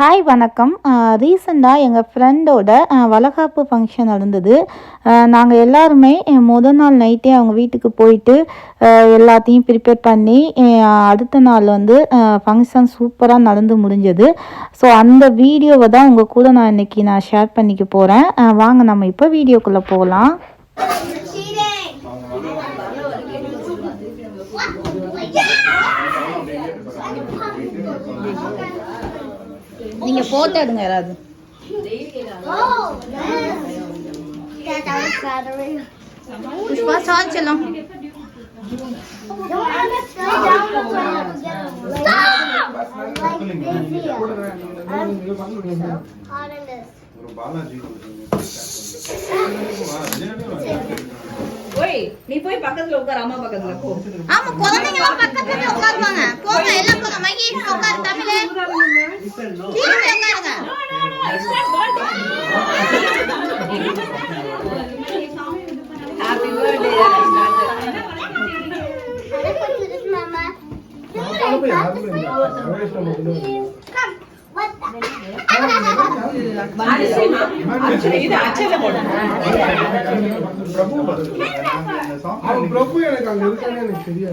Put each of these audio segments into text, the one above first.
Hi வணக்கம். ரீசெண்டாக எங்கள் ஃப்ரெண்டோட வளகாப்பு ஃபங்க்ஷன் நடந்தது. நாங்கள் எல்லாருமே அஹ், முத நாள் நைட்டே அவங்க வீட்டுக்கு போயிட்டு எல்லாத்தையும் ப்ரிப்பேர் பண்ணி அடுத்த நாள் வந்து ஃபங்க்ஷன் சூப்பராக நடந்து முடிஞ்சது. ஸோ அந்த வீடியோவை தான் உங்கள் கூட நான் இன்னைக்கு நான் ஷேர் பண்ணிக்க போகிறேன் வாங்க நம்ம இப்போ வீடியோக்குள்ளே போகலாம். நீங்கள் ஃபோட்டோ எடுங்க யாராவது. புஷ்பா சால் செல்லம். ஒரு பாலாஜி நீ போய் பக்கத்துல உட்கார் அம்மா பக்கத்துல போ. ஆமா குழந்தைங்கலாம் பக்கத்துல உட்காருவாங்க. போங்க எல்லாம் போங்க. மகி உட்காரு தமிழ்? கீழே போய் உட்காருங்க. ஹாப்பி பர்த்டே இது அச்சல போடு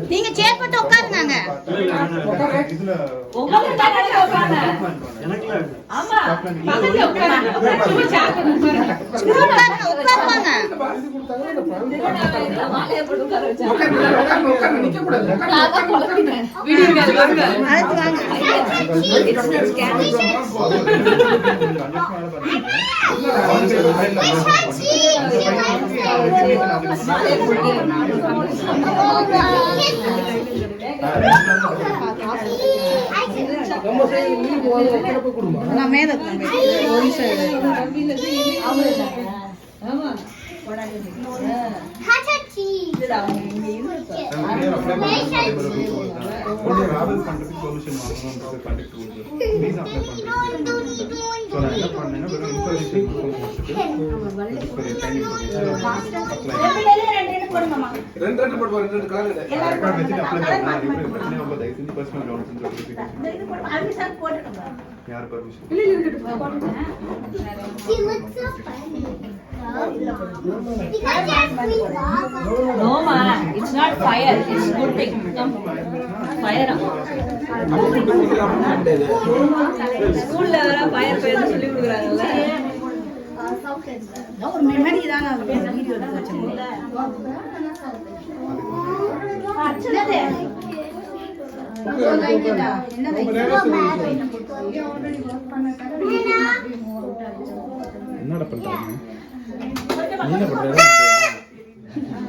நீங்க சேர் போட்டு உட்காருங்க. உட்காருங்க. உட்காருவாங்க இது கொடுத்தாங்க அந்த பழம் மாலையை போட்டு உட்கார வச்சா உட்கார்ந்து, உட்கார்ந்து, நிக்க கூடாது நான் அதான் குழப்பினேன் வீடியோ வாங்க அடுத்து வாங்க நம்ம சைடு நீ போய் வைக்கிறப்ப கொடுமா நான் மேல இருக்கேன் ஒரு நிமிஷம் ரெண்டு ரெண்டு போட்டு ரெண்டு ரெண்டு கலர் யார் permission No ma, it's not fire. It's good thing. Come. Fire. ஸ்கூல்ல வேற ஃபயர் ஃபயர் சொல்லி கொடுக்குறாங்கல்ல ஒரு மெமரி தான் நான் வீடியோ எடுத்து வச்சேன் என்னடா பண்றாங்க நீ என்ன பண்ற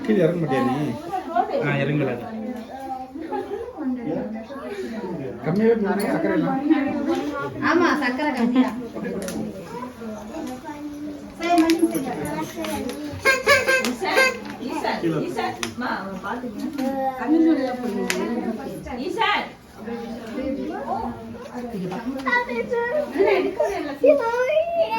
கீழே இறங்க மாட்டியா நீ? ஆ இறங்கல. கம்மியாவே போனே சக்கரை எல்லாம். ஆமா சக்கரை கம்மியா. ஈசான்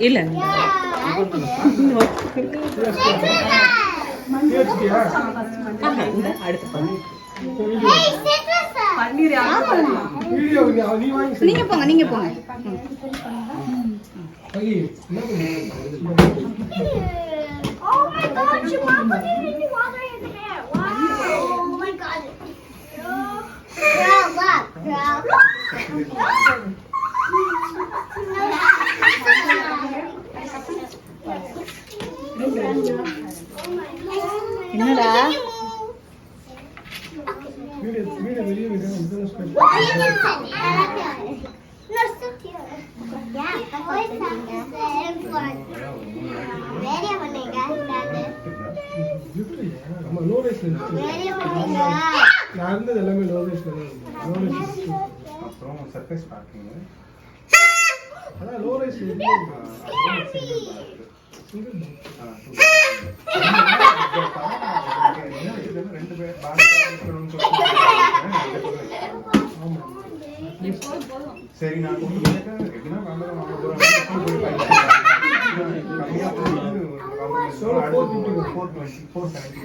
இல்ல. அடுத்த பண்ணு நீங்க போங்க நீங்க போங்க. மகி, நான் இருந்தது எல்லாமே low rise அப்புறம் சர்ப்ரைஸ் பார்க்கிங் அதான் low ரெண்டு பேர் ஆமா. சரி நான் எப்படின்னா வாங்க ஃபோர் டுவெண்ட்டி ஃபோர் செவன்ட்டி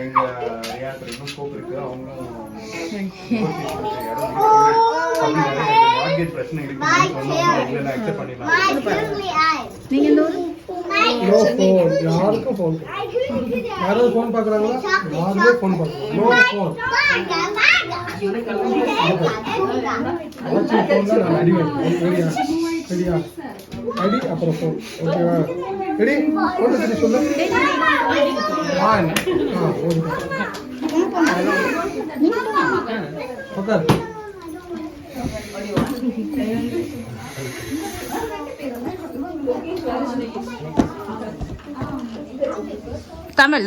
எங்க ரியாத்தர் இன்னும் ஸ்கோப் இருக்கு. அவங்களும் மார்க்கெட் பிரச்சனை இருக்கு. இல்ல அக்செப்ட் பண்ணிடலாம். நீங்க இந்த ஊரு? My No phone. யாருக்கும் eyes. யாராவது phone பார்க்கறாங்களா? யாருமே. No phone. அடி அப்புறம் போ ஓகேவா? ரெடி? ஒன்று சரி சொல்லு. ஆ, ஓகே. தமிழ்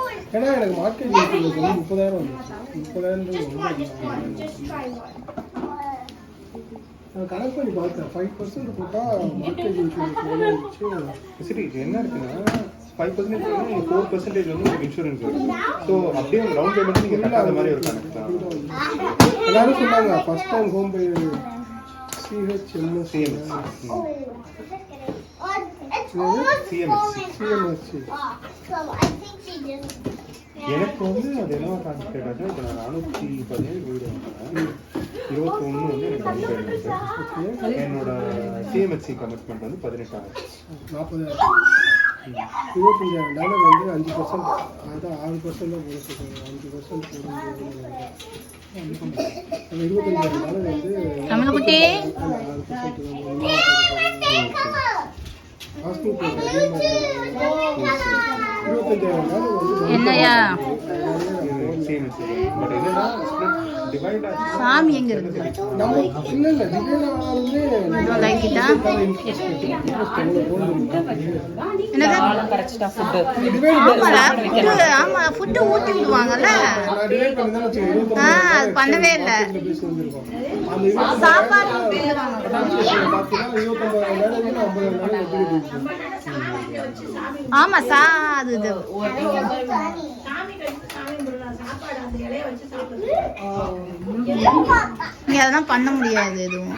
ஏன்னா எனக்கு மார்க்கெட் வந்து முப்பதாயிரம் வந்துச்சு முப்பதாயிரம் ரொம்ப நான் கணக்கு பண்ணி பார்த்தேன். ஃபைவ் பர்சன்ட் போட்டால் மார்க்கெட் இன்சூரன்ஸ் சரி இது என்ன இருக்குன்னா ஃபைவ் பர்சன்டேஜ் வந்து ஃபோர் பர்சன்டேஜ் வந்து உங்களுக்கு இன்சூரன்ஸ் வரும். ஸோ அப்படியே டவுன் பேமெண்ட் நீங்கள் கட்டாத மாதிரி ஒரு கணக்கு தான். எல்லாரும் சொன்னாங்க first time home buy CHMS CMS CMSC. CMSC எனக்கு வந்து அது என்ன கான்செப்ட் ஆச்சு இப்போ நான் நானூற்றி பதினேழு வீடு வாங்கினேன் இருபத்தொன்று வந்து எனக்கு பேமெண்ட் என்னோட சிஎம்எஸ்சி கமிட்மெண்ட் வந்து பதினெட்டாயிரம். நாற்பதாயிரம். இருபத்தஞ்சாயிரம் டாலர் வந்து அஞ்சு பர்சன்ட் அதான் ஆறு பர்சன்ட் தான் போட சொல்லுவாங்க அஞ்சு பர்சன்ட் போடும்போது இருபத்தஞ்சாயிரம் டாலர் வந்து. ஆறு பர்சன்ட் ஹாஸ்பிட்டல் அதே மாதிரி ஆச்சு சாமி எங்க இருக்கு? ஆமா ஃபுட்டு ஊட்டி விடுவாங்கல்ல? அது பண்ணவே இல்ல. சாப்பாடு ஆமா சா அது இது இங்க அதெல்லாம் பண்ண முடியாது எதுவும்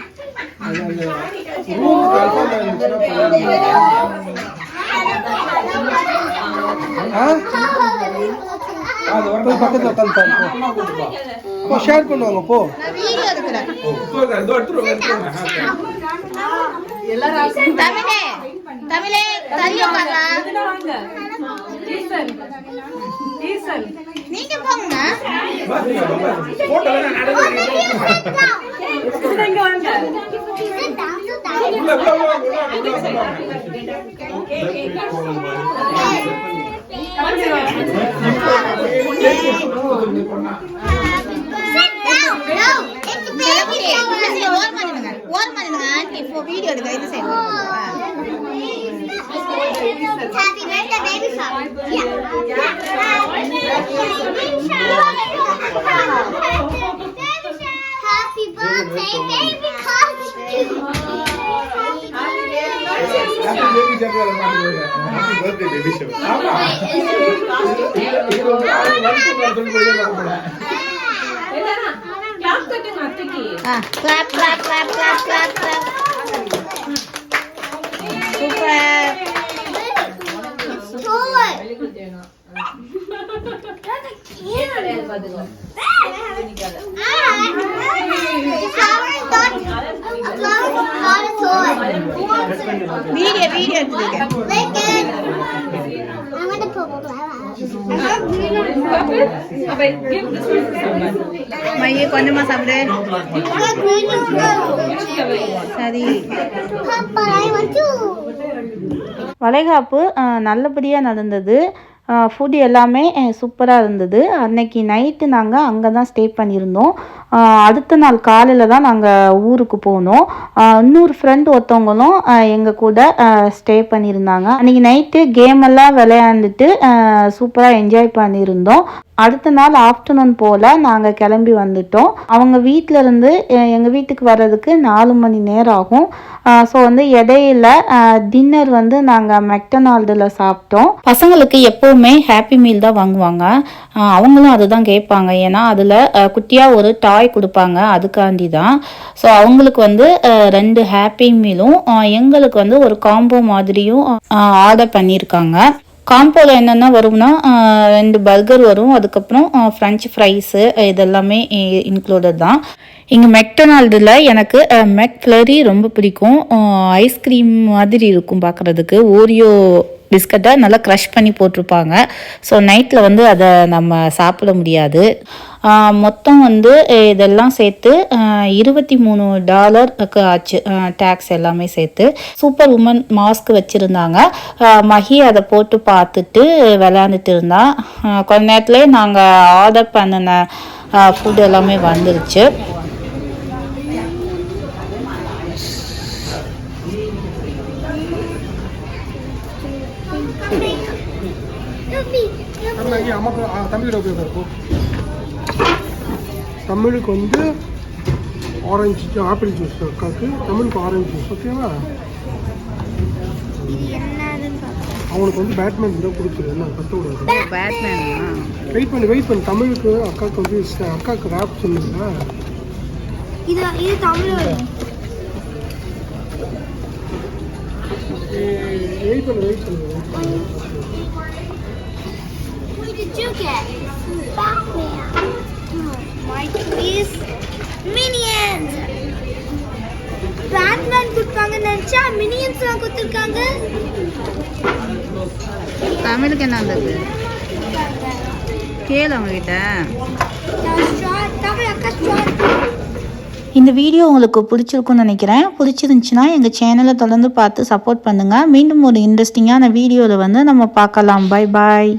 பக்கத்துல உட்காந்து ஷேர் பண்ணுவாங்க போ நான் வீடியோ எடுக்கிறேன் தமிழே தள்ளி உட்காரா நீங்க போங்க Happy birthday, baby costume. Happy birthday, baby show. Clap कटेंगे अत्तकी. हाँ, clap, clap, clap, clap, clap, clap. Super. Video video மைய கொஞ்சமா சாப்பிடு. சரி. வளைகாப்பு நல்லபடியாக நடந்தது. ஃபுட் எல்லாமே சூப்பராக இருந்தது. அன்னைக்கு நைட்டு நாங்கள் அங்கே தான் ஸ்டே பண்ணியிருந்தோம். அடுத்த நாள் காலையில் தான் நாங்கள் ஊருக்கு போனோம். இன்னொரு ஃப்ரெண்ட் ஒருத்தவங்களும் எங்கள் கூட ஸ்டே பண்ணியிருந்தாங்க. அன்றைக்கி நைட்டு கேம் எல்லாம் விளையாண்டுட்டு சூப்பராக என்ஜாய் பண்ணியிருந்தோம். அடுத்த நாள் ஆஃப்டர்நூன் போல் நாங்கள் கிளம்பி வந்துட்டோம். அவங்க வீட்டிலேருந்து எங்கள் வீட்டுக்கு வர்றதுக்கு நாலு மணி நேரம் ஆகும். ஸோ வந்து இடையில டின்னர் வந்து நாங்கள் மெக்டனால்டில் சாப்பிட்டோம். பசங்களுக்கு எப்போவுமே ஹாப்பி மீல் தான் வாங்குவாங்க. அவங்களும் அதுதான் கேட்பாங்க. ஏன்னா அதில் குட்டியாக ஒரு டாய் கொடுப்பாங்க அதுக்காண்டி தான் ஸோ அவங்களுக்கு வந்து ரெண்டு ஹாப்பி மீலும் எங்களுக்கு வந்து ஒரு காம்போ மாதிரியும் ஆர்டர் பண்ணியிருக்காங்க காம்போவில் என்னென்ன வரும்னா ரெண்டு பர்கர் வரும் அதுக்கப்புறம் ஃப்ரெஞ்ச் ஃப்ரைஸு இதெல்லாமே இன்க்ளூடட் தான். இங்கே மெக்டொனால்டில் எனக்கு மெக் ஃப்ளரி ரொம்ப பிடிக்கும். ஐஸ்கிரீம் மாதிரி இருக்கும் பார்க்குறதுக்கு ஓரியோ பிஸ்கட்டை நல்லா க்ரஷ் பண்ணி போட்டிருப்பாங்க. ஸோ நைட்டில் வந்து அதை நம்ம சாப்பிட முடியாது. மொத்தம் வந்து இதெல்லாம் சேர்த்து இருபத்தி மூணு டாலருக்கு ஆச்சு. டேக்ஸ் எல்லாமே சேர்த்து. சூப்பர் உமன் மாஸ்க் வச்சுருந்தாங்க. மஹி அதை போட்டு பார்த்துட்டு விளையாண்டுட்டு இருந்தா. ஆஹ் கொஞ்ச நேரத்துலேயே நாங்கள் ஆர்டர் பண்ணின ஃபுட் எல்லாமே வந்துருச்சு. தமிழோட உபயோகம் தமிழுக்கு வந்து ஆரஞ்சு ஆப்பிள் ஜூஸ் அக்காவுக்கு தமிழுக்கு ஆரஞ்சு ஜூஸ் ஓகேவா அவனுக்கு வந்து பேட்மேன் தான் பிடிச்சது என்ன கற்று விடாது பேட்மேனா வெயிட் பண்ணு வெயிட் பண்ணு தமிழுக்கு அக்காவுக்கு வந்து ச- அக்காவுக்கு ரேப் சொன்னீங்களா இது இது தமிழ் வரும் வெயிட் பண்ணு வெயிட் பண்ணு What did you get? Batman. Please. Minions. Batman கொடுப்பாங்கன்னு நினைச்சா மினியன்ஸ் எல்லாம் கொடுத்துருக்காங்க. தமிழுக்கு என்ன இருந்தது கேளு அவங்ககிட்ட. தமிழ் அக்கா ஸ்ட்ரா இந்த வீடியோ உங்களுக்கு பிடிச்சிருக்கும்னு நினைக்கிறேன். பிடிச்சிருந்துச்சுன்னா எங்கள் சேனலை தொடர்ந்து பார்த்து சப்போர்ட் பண்ணுங்கள் மீண்டும் ஒரு இன்ட்ரெஸ்டிங்கான வீடியோவில் வந்து நம்ம பார்க்கலாம். Bye bye